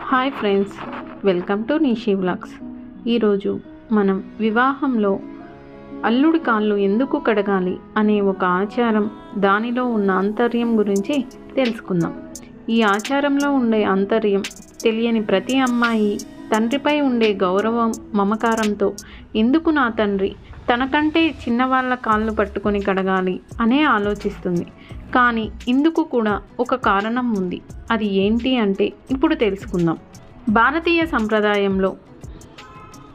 Hi friends welcome to Nishi vlogs. ఈరోజు మనం వివాహంలో అల్లుడి కాళ్ళు ఎందుకు కడగాలి అనే ఒక ఆచారం దానిలో ఉన్న ఆంతర్యం గురించి తెలుసుకుందాం. ఈ ఆచారంలో ఉండే ఆంతర్యం తెలియని ప్రతి అమ్మాయి తండ్రిపై ఉండే గౌరవం మమకారంతో ఎందుకు నా తండ్రి తనకంటే చిన్నవాళ్ళ కాళ్ళు పట్టుకొని కడగాలి అనే ఆలోచిస్తుంది. కానీ ఇందుకు కూడా ఒక కారణం ఉంది. అది ఏంటి అంటే ఇప్పుడు తెలుసుకుందాం. భారతీయ సంప్రదాయంలో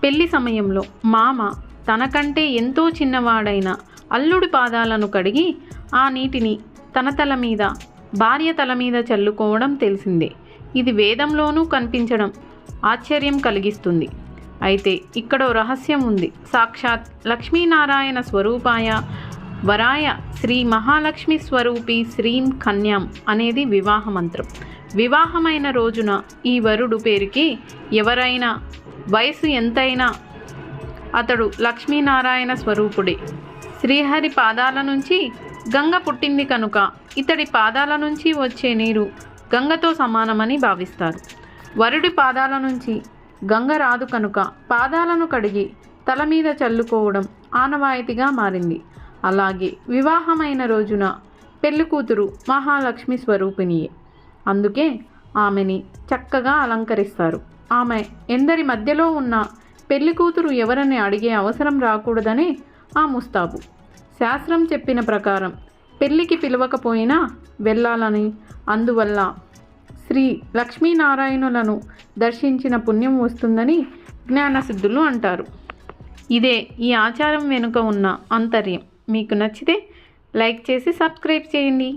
పెళ్ళి సమయంలో మామ తనకంటే ఎంతో చిన్నవాడైన అల్లుడి పాదాలను కడిగి ఆ నీటిని తన తల మీద భార్య తల మీద చల్లుకోవడం తెలిసిందే. ఇది వేదంలోనూ కనిపించడం ఆశ్చర్యం కలిగిస్తుంది. అయితే ఇక్కడ రహస్యం ఉంది. సాక్షాత్ లక్ష్మీనారాయణ స్వరూపాయ వరాయ శ్రీ మహాలక్ష్మి స్వరూపి శ్రీం కన్యాం అనేది వివాహ మంత్రం. వివాహమైన రోజున ఈ వరుడు పేరుకి ఎవరైనా వయసు ఎంతైనా అతడు లక్ష్మీనారాయణ స్వరూపుడే. శ్రీహరి పాదాల నుంచి గంగ పుట్టింది కనుక ఇతడి పాదాల నుంచి వచ్చే నీరు గంగతో సమానమని భావిస్తారు. వరుడి పాదాల నుంచి గంగ రాదు కనుక పాదాలను కడిగి తల మీద చల్లుకోవడం ఆనవాయితీగా మారింది. అలాగే వివాహమైన రోజున పెళ్ళి కూతురు మహాలక్ష్మి స్వరూపిణియే. అందుకే ఆమెని చక్కగా అలంకరిస్తారు. ఆమె ఎందరి మధ్యలో ఉన్న పెళ్ళి కూతురు ఎవరని అడిగే అవసరం రాకూడదని ఆ ముస్తాబు. శాస్త్రం చెప్పిన ప్రకారం పెళ్ళికి పిలవకపోయినా వెళ్ళాలని అందువల్ల శ్రీ లక్ష్మీనారాయణులను దర్శించిన పుణ్యం వస్తుందని జ్ఞానసిద్ధులు అంటారు. ఇదే ఈ ఆచారం వెనుక ఉన్న అంతర్యం. మీకు నచ్చితే లైక్ చేసి సబ్స్క్రైబ్ చేయండి.